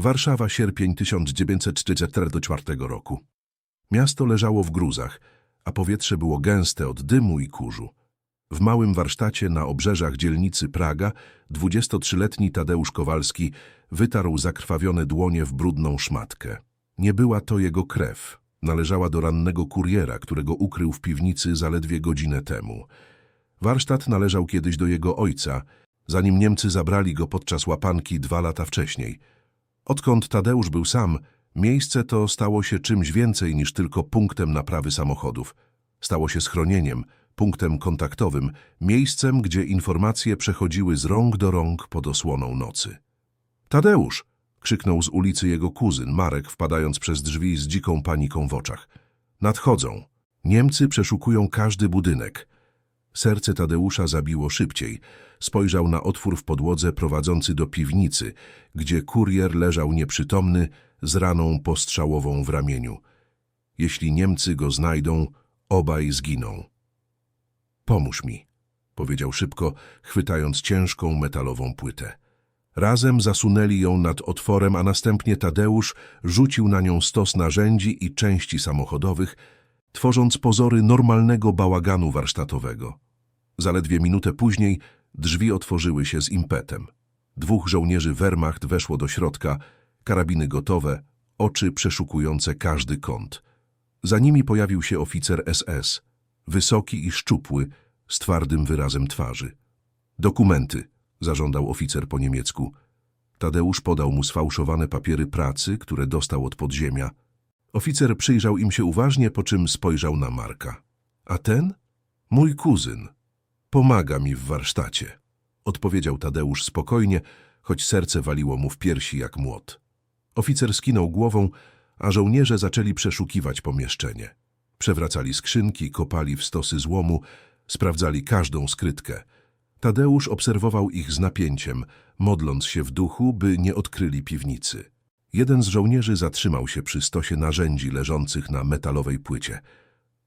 Warszawa, sierpień 1944 roku. Miasto leżało w gruzach, a powietrze było gęste od dymu i kurzu. W małym warsztacie na obrzeżach dzielnicy Praga 23-letni Tadeusz Kowalski wytarł zakrwawione dłonie w brudną szmatkę. Nie była to jego krew. Należała do rannego kuriera, którego ukrył w piwnicy zaledwie godzinę temu. Warsztat należał kiedyś do jego ojca, zanim Niemcy zabrali go podczas łapanki dwa lata wcześniej. Odkąd Tadeusz był sam, miejsce to stało się czymś więcej niż tylko punktem naprawy samochodów. Stało się schronieniem, punktem kontaktowym, miejscem, gdzie informacje przechodziły z rąk do rąk pod osłoną nocy. Tadeusz! krzyknął z ulicy jego kuzyn, Marek, wpadając przez drzwi z dziką paniką w oczach. Nadchodzą. Niemcy przeszukują każdy budynek. Serce Tadeusza zabiło szybciej. Spojrzał na otwór w podłodze prowadzący do piwnicy, gdzie kurier leżał nieprzytomny z raną postrzałową w ramieniu. Jeśli Niemcy go znajdą, obaj zginą. Pomóż mi, powiedział szybko, chwytając ciężką metalową płytę. Razem zasunęli ją nad otworem, a następnie Tadeusz rzucił na nią stos narzędzi i części samochodowych, tworząc pozory normalnego bałaganu warsztatowego. Zaledwie minutę później drzwi otworzyły się z impetem. Dwóch żołnierzy Wehrmacht weszło do środka, karabiny gotowe, oczy przeszukujące każdy kąt. Za nimi pojawił się oficer SS, wysoki i szczupły, z twardym wyrazem twarzy. Dokumenty, zażądał oficer po niemiecku. Tadeusz podał mu sfałszowane papiery pracy, które dostał od podziemia. Oficer przyjrzał im się uważnie, po czym spojrzał na Marka. A ten? Mój kuzyn. Pomaga mi w warsztacie. Odpowiedział Tadeusz spokojnie, choć serce waliło mu w piersi jak młot. Oficer skinął głową, a żołnierze zaczęli przeszukiwać pomieszczenie. Przewracali skrzynki, kopali w stosy złomu, sprawdzali każdą skrytkę. Tadeusz obserwował ich z napięciem, modląc się w duchu, by nie odkryli piwnicy. Jeden z żołnierzy zatrzymał się przy stosie narzędzi leżących na metalowej płycie.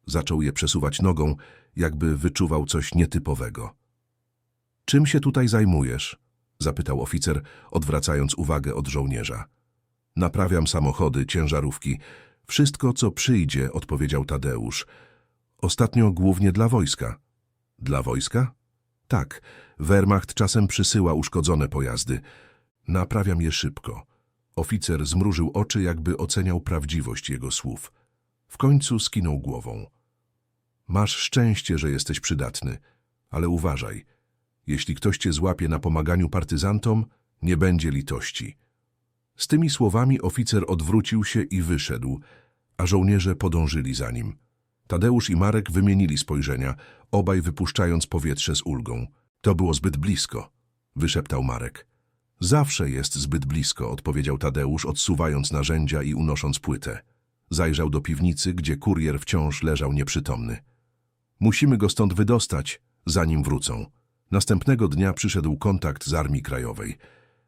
Zaczął je przesuwać nogą, jakby wyczuwał coś nietypowego. Czym się tutaj zajmujesz? zapytał oficer, odwracając uwagę od żołnierza. Naprawiam samochody, ciężarówki. Wszystko, co przyjdzie, odpowiedział Tadeusz. Ostatnio głównie dla wojska. Dla wojska? Tak, Wehrmacht czasem przysyła uszkodzone pojazdy. Naprawiam je szybko. Oficer zmrużył oczy, jakby oceniał prawdziwość jego słów. W końcu skinął głową. Masz szczęście, że jesteś przydatny, ale uważaj. Jeśli ktoś cię złapie na pomaganiu partyzantom, nie będzie litości. Z tymi słowami oficer odwrócił się i wyszedł, a żołnierze podążyli za nim. Tadeusz i Marek wymienili spojrzenia, obaj wypuszczając powietrze z ulgą. To było zbyt blisko, wyszeptał Marek. Zawsze jest zbyt blisko, odpowiedział Tadeusz, odsuwając narzędzia i unosząc płytę. Zajrzał do piwnicy, gdzie kurier wciąż leżał nieprzytomny. Musimy go stąd wydostać, zanim wrócą. Następnego dnia przyszedł kontakt z Armii Krajowej.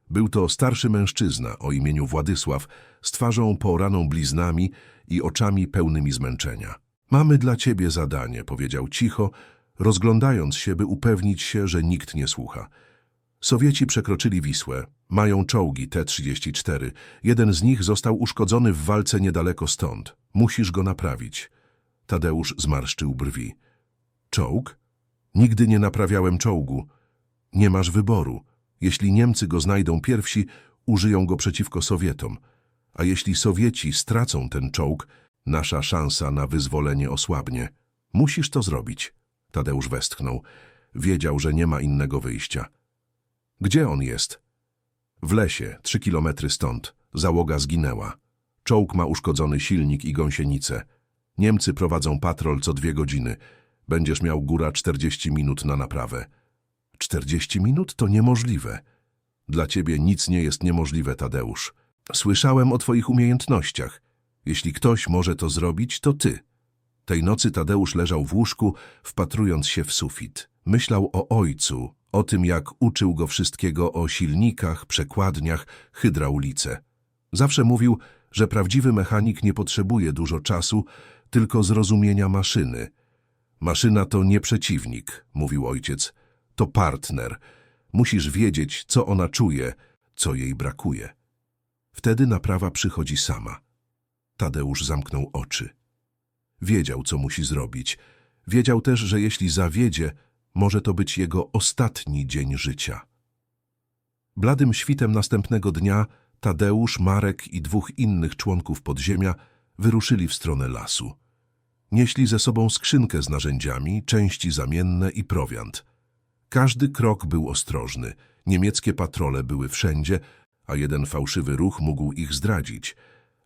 Był to starszy mężczyzna o imieniu Władysław, z twarzą poraną bliznami i oczami pełnymi zmęczenia. Mamy dla ciebie zadanie, powiedział cicho, rozglądając się, by upewnić się, że nikt nie słucha. Sowieci przekroczyli Wisłę. Mają czołgi T-34. Jeden z nich został uszkodzony w walce niedaleko stąd. Musisz go naprawić. Tadeusz zmarszczył brwi. Czołg? Nigdy nie naprawiałem czołgu. Nie masz wyboru. Jeśli Niemcy go znajdą pierwsi, użyją go przeciwko Sowietom. A jeśli Sowieci stracą ten czołg, nasza szansa na wyzwolenie osłabnie. Musisz to zrobić. Tadeusz westchnął. Wiedział, że nie ma innego wyjścia. Gdzie on jest? W lesie, trzy kilometry stąd. Załoga zginęła. Czołg ma uszkodzony silnik i gąsienicę. Niemcy prowadzą patrol co dwie godziny. Będziesz miał góra 40 minut na naprawę. 40 minut to niemożliwe. Dla ciebie nic nie jest niemożliwe, Tadeusz. Słyszałem o twoich umiejętnościach. Jeśli ktoś może to zrobić, to ty. Tej nocy Tadeusz leżał w łóżku, wpatrując się w sufit. Myślał o ojcu, o tym, jak uczył go wszystkiego o silnikach, przekładniach, hydraulice. Zawsze mówił, że prawdziwy mechanik nie potrzebuje dużo czasu, tylko zrozumienia maszyny. Maszyna to nie przeciwnik, mówił ojciec, to partner. Musisz wiedzieć, co ona czuje, co jej brakuje. Wtedy naprawa przychodzi sama. Tadeusz zamknął oczy. Wiedział, co musi zrobić. Wiedział też, że jeśli zawiedzie, może to być jego ostatni dzień życia. Bladym świtem następnego dnia Tadeusz, Marek i dwóch innych członków podziemia wyruszyli w stronę lasu. Nieśli ze sobą skrzynkę z narzędziami, części zamienne i prowiant. Każdy krok był ostrożny. Niemieckie patrole były wszędzie, a jeden fałszywy ruch mógł ich zdradzić.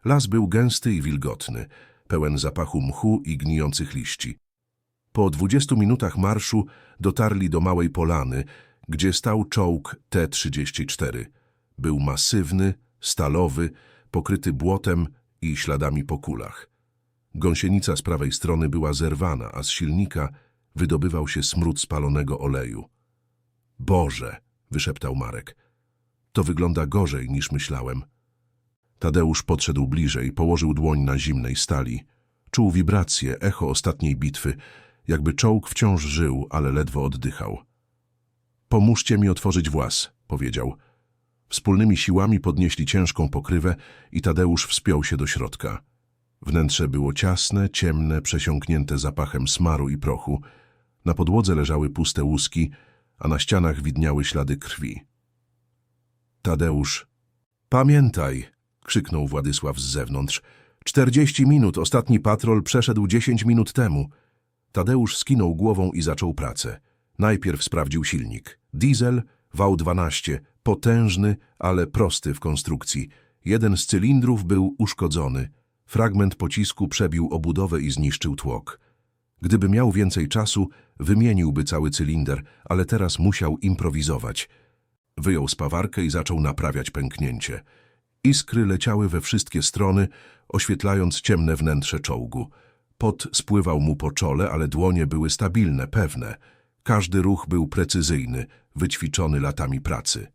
Las był gęsty i wilgotny, pełen zapachu mchu i gnijących liści. Po dwudziestu minutach marszu dotarli do małej polany, gdzie stał czołg T-34. Był masywny, stalowy, pokryty błotem i śladami po kulach. Gąsienica z prawej strony była zerwana, a z silnika wydobywał się smród spalonego oleju. Boże, wyszeptał Marek. To wygląda gorzej niż myślałem. Tadeusz podszedł bliżej, położył dłoń na zimnej stali. Czuł wibrację, echo ostatniej bitwy, jakby czołg wciąż żył, ale ledwo oddychał. Pomóżcie mi otworzyć włas, powiedział. Wspólnymi siłami podnieśli ciężką pokrywę i Tadeusz wspiął się do środka. Wnętrze było ciasne, ciemne, przesiąknięte zapachem smaru i prochu. Na podłodze leżały puste łuski, a na ścianach widniały ślady krwi. Tadeusz. Pamiętaj, krzyknął Władysław z zewnątrz. Czterdzieści minut, ostatni patrol przeszedł dziesięć minut temu. Tadeusz skinął głową i zaczął pracę. Najpierw sprawdził silnik. Diesel, wał 12, potężny, ale prosty w konstrukcji. Jeden z cylindrów był uszkodzony. Fragment pocisku przebił obudowę i zniszczył tłok. Gdyby miał więcej czasu, wymieniłby cały cylinder, ale teraz musiał improwizować. Wyjął spawarkę i zaczął naprawiać pęknięcie. Iskry leciały we wszystkie strony, oświetlając ciemne wnętrze czołgu. Pot spływał mu po czole, ale dłonie były stabilne, pewne. Każdy ruch był precyzyjny, wyćwiczony latami pracy.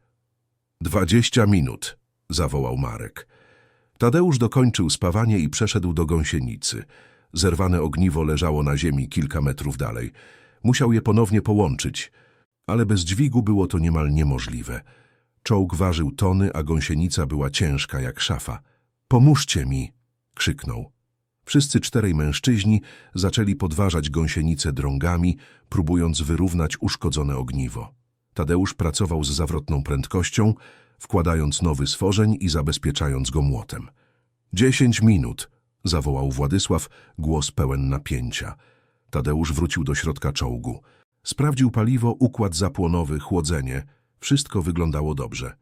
Dwadzieścia minut, zawołał Marek. Tadeusz dokończył spawanie i przeszedł do gąsienicy. Zerwane ogniwo leżało na ziemi kilka metrów dalej. Musiał je ponownie połączyć, ale bez dźwigu było to niemal niemożliwe. Czołg ważył tony, a gąsienica była ciężka jak szafa. Pomóżcie mi! krzyknął. Wszyscy czterej mężczyźni zaczęli podważać gąsienicę drągami, próbując wyrównać uszkodzone ogniwo. Tadeusz pracował z zawrotną prędkością, wkładając nowy stworzeń i zabezpieczając go młotem. Dziesięć minut, zawołał Władysław, głos pełen napięcia. Tadeusz wrócił do środka czołgu. Sprawdził paliwo, układ zapłonowy, chłodzenie. Wszystko wyglądało dobrze.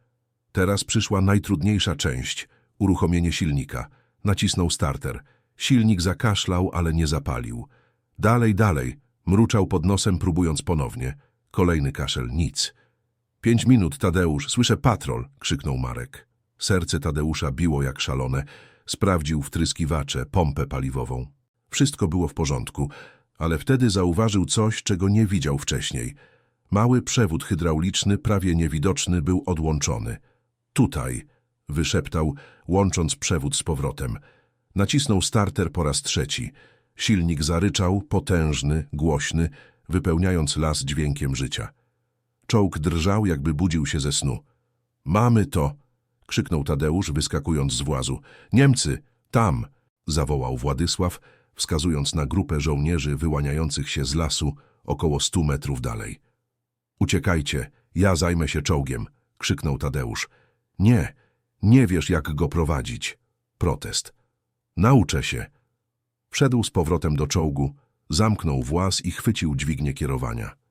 Teraz przyszła najtrudniejsza część – uruchomienie silnika. Nacisnął starter. Silnik zakaszlał, ale nie zapalił. Dalej, dalej. Mruczał pod nosem, próbując ponownie. Kolejny kaszel, nic. Pięć minut, Tadeusz, słyszę patrol, krzyknął Marek. Serce Tadeusza biło jak szalone. Sprawdził wtryskiwacze, pompę paliwową. Wszystko było w porządku, ale wtedy zauważył coś, czego nie widział wcześniej. Mały przewód hydrauliczny, prawie niewidoczny, był odłączony. Tutaj, wyszeptał, łącząc przewód z powrotem. Nacisnął starter po raz trzeci. Silnik zaryczał, potężny, głośny, wypełniając las dźwiękiem życia. Czołg drżał, jakby budził się ze snu. Mamy to! krzyknął Tadeusz, wyskakując z włazu. Niemcy! Tam! zawołał Władysław, wskazując na grupę żołnierzy wyłaniających się z lasu około stu metrów dalej. Uciekajcie, ja zajmę się czołgiem, krzyknął Tadeusz. Nie, nie wiesz jak go prowadzić. Protest. Nauczę się. Wszedł z powrotem do czołgu, zamknął włas i chwycił dźwignię kierowania.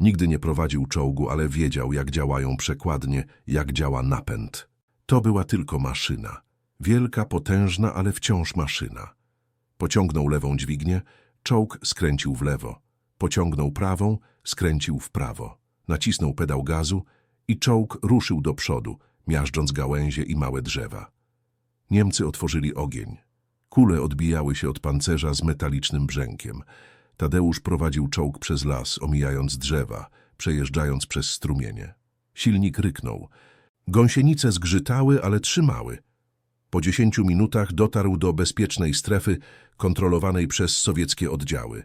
Nigdy nie prowadził czołgu, ale wiedział, jak działają przekładnie, jak działa napęd. To była tylko maszyna. Wielka, potężna, ale wciąż maszyna. Pociągnął lewą dźwignię, czołg skręcił w lewo. Pociągnął prawą, skręcił w prawo. Nacisnął pedał gazu i czołg ruszył do przodu, miażdżąc gałęzie i małe drzewa. Niemcy otworzyli ogień. Kule odbijały się od pancerza z metalicznym brzękiem. Tadeusz prowadził czołg przez las, omijając drzewa, przejeżdżając przez strumienie. Silnik ryknął. Gąsienice zgrzytały, ale trzymały. Po dziesięciu minutach dotarł do bezpiecznej strefy kontrolowanej przez sowieckie oddziały.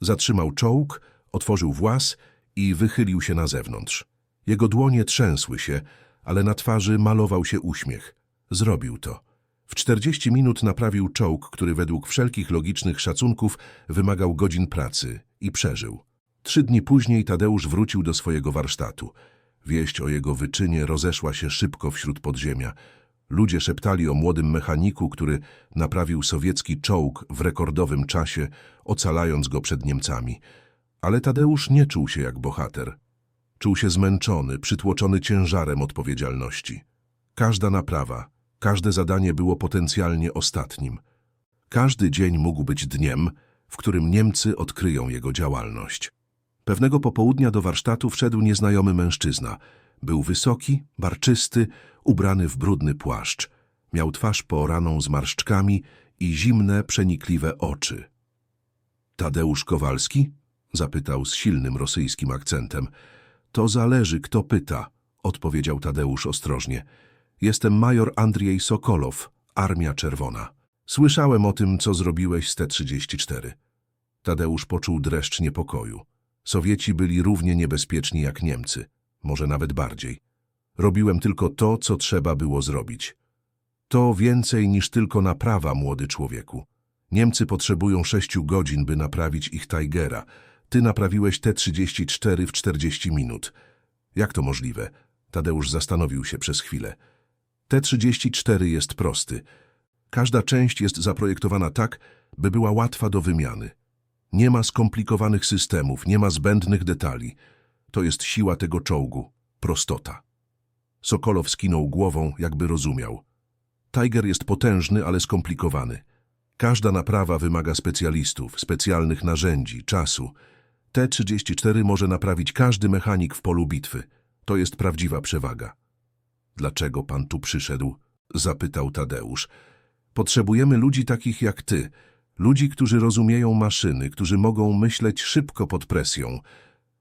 Zatrzymał czołg, otworzył włas i wychylił się na zewnątrz. Jego dłonie trzęsły się, ale na twarzy malował się uśmiech. Zrobił to. W 40 minut naprawił czołg, który według wszelkich logicznych szacunków wymagał godzin pracy i przeżył. Trzy dni później Tadeusz wrócił do swojego warsztatu. Wieść o jego wyczynie rozeszła się szybko wśród podziemia. Ludzie szeptali o młodym mechaniku, który naprawił sowiecki czołg w rekordowym czasie, ocalając go przed Niemcami. Ale Tadeusz nie czuł się jak bohater. Czuł się zmęczony, przytłoczony ciężarem odpowiedzialności. Każda naprawa, każde zadanie było potencjalnie ostatnim. Każdy dzień mógł być dniem, w którym Niemcy odkryją jego działalność. Pewnego popołudnia do warsztatu wszedł nieznajomy mężczyzna. Był wysoki, barczysty, ubrany w brudny płaszcz. Miał twarz pooraną zmarszczkami i zimne, przenikliwe oczy. Tadeusz Kowalski? zapytał z silnym rosyjskim akcentem. To zależy, kto pyta, odpowiedział Tadeusz ostrożnie. Jestem major Andrzej Sokolow, Armia Czerwona. Słyszałem o tym, co zrobiłeś z T-34. Tadeusz poczuł dreszcz niepokoju. Sowieci byli równie niebezpieczni jak Niemcy, może nawet bardziej. Robiłem tylko to, co trzeba było zrobić. To więcej niż tylko naprawa, młody człowieku. Niemcy potrzebują sześciu godzin, by naprawić ich Tigera. Ty naprawiłeś T-34 w 40 minut. Jak to możliwe? Tadeusz zastanowił się przez chwilę. T-34 jest prosty. Każda część jest zaprojektowana tak, by była łatwa do wymiany. Nie ma skomplikowanych systemów, nie ma zbędnych detali. To jest siła tego czołgu, prostota. Sokolow skinął głową, jakby rozumiał. Tiger jest potężny, ale skomplikowany. Każda naprawa wymaga specjalistów, specjalnych narzędzi, czasu. T-34 może naprawić każdy mechanik w polu bitwy. To jest prawdziwa przewaga. Dlaczego pan tu przyszedł? Zapytał Tadeusz. Potrzebujemy ludzi takich jak ty. Ludzi, którzy rozumieją maszyny, którzy mogą myśleć szybko pod presją.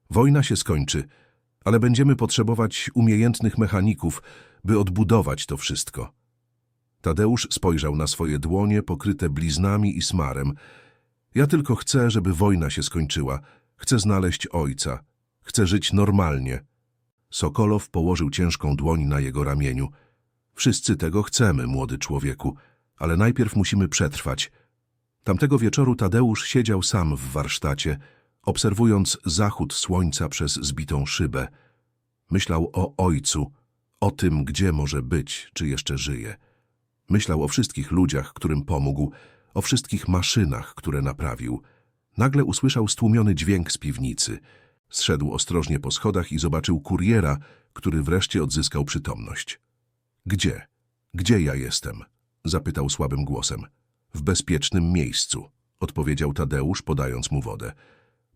Wojna się skończy, ale będziemy potrzebować umiejętnych mechaników, by odbudować to wszystko. Tadeusz spojrzał na swoje dłonie pokryte bliznami i smarem. Ja tylko chcę, żeby wojna się skończyła. Chcę znaleźć ojca. Chcę żyć normalnie. Sokolow położył ciężką dłoń na jego ramieniu. Wszyscy tego chcemy, młody człowieku, ale najpierw musimy przetrwać. Tamtego wieczoru Tadeusz siedział sam w warsztacie, obserwując zachód słońca przez zbitą szybę. Myślał o ojcu, o tym, gdzie może być, czy jeszcze żyje. Myślał o wszystkich ludziach, którym pomógł, o wszystkich maszynach, które naprawił. Nagle usłyszał stłumiony dźwięk z piwnicy. Zszedł ostrożnie po schodach i zobaczył kuriera, który wreszcie odzyskał przytomność. Gdzie? Gdzie ja jestem? Zapytał słabym głosem. W bezpiecznym miejscu, odpowiedział Tadeusz, podając mu wodę.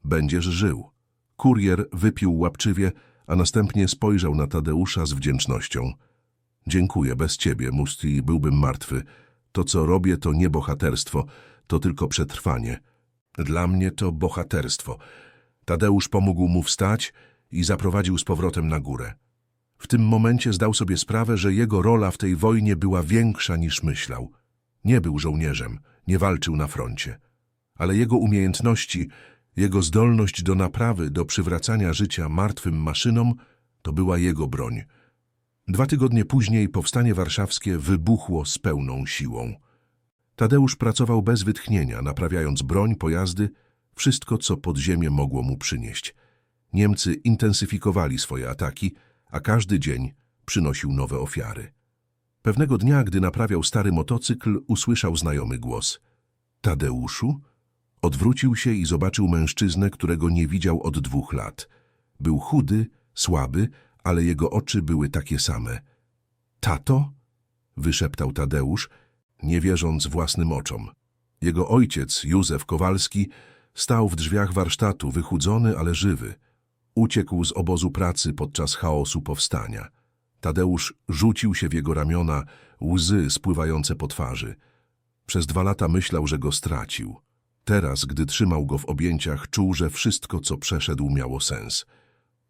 Będziesz żył. Kurier wypił łapczywie, a następnie spojrzał na Tadeusza z wdzięcznością. Dziękuję, bez ciebie, Musti, byłbym martwy. To, co robię, to nie bohaterstwo, to tylko przetrwanie. Dla mnie to bohaterstwo. Tadeusz pomógł mu wstać i zaprowadził z powrotem na górę. W tym momencie zdał sobie sprawę, że jego rola w tej wojnie była większa niż myślał. Nie był żołnierzem, nie walczył na froncie. Ale jego umiejętności, jego zdolność do naprawy, do przywracania życia martwym maszynom, to była jego broń. Dwa tygodnie później powstanie warszawskie wybuchło z pełną siłą. Tadeusz pracował bez wytchnienia, naprawiając broń, pojazdy, wszystko, co podziemie mogło mu przynieść. Niemcy intensyfikowali swoje ataki, a każdy dzień przynosił nowe ofiary. Pewnego dnia, gdy naprawiał stary motocykl, usłyszał znajomy głos. Tadeuszu? Odwrócił się i zobaczył mężczyznę, którego nie widział od dwóch lat. Był chudy, słaby, ale jego oczy były takie same. Tato? wyszeptał Tadeusz, nie wierząc własnym oczom. Jego ojciec, Józef Kowalski, stał w drzwiach warsztatu, wychudzony, ale żywy. Uciekł z obozu pracy podczas chaosu powstania. Tadeusz rzucił się w jego ramiona, łzy spływające po twarzy. Przez dwa lata myślał, że go stracił. Teraz, gdy trzymał go w objęciach, czuł, że wszystko, co przeszedł, miało sens.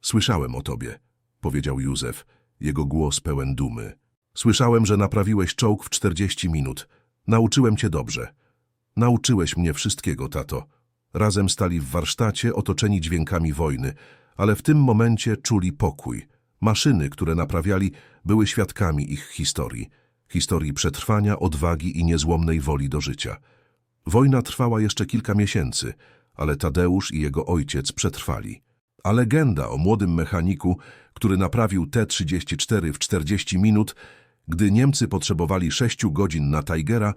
Słyszałem o tobie, powiedział Józef, jego głos pełen dumy. Słyszałem, że naprawiłeś czołg w czterdzieści minut. Nauczyłem cię dobrze. Nauczyłeś mnie wszystkiego, tato. Razem stali w warsztacie, otoczeni dźwiękami wojny, ale w tym momencie czuli pokój. Maszyny, które naprawiali, były świadkami ich historii. historii przetrwania, odwagi i niezłomnej woli do życia. Wojna trwała jeszcze kilka miesięcy, ale Tadeusz i jego ojciec przetrwali. A legenda o młodym mechaniku, który naprawił T-34 w 40 minut, gdy Niemcy potrzebowali 6 godzin na Tigera,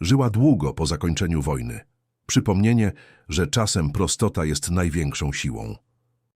żyła długo po zakończeniu wojny. Przypomnienie, że czasem prostota jest największą siłą.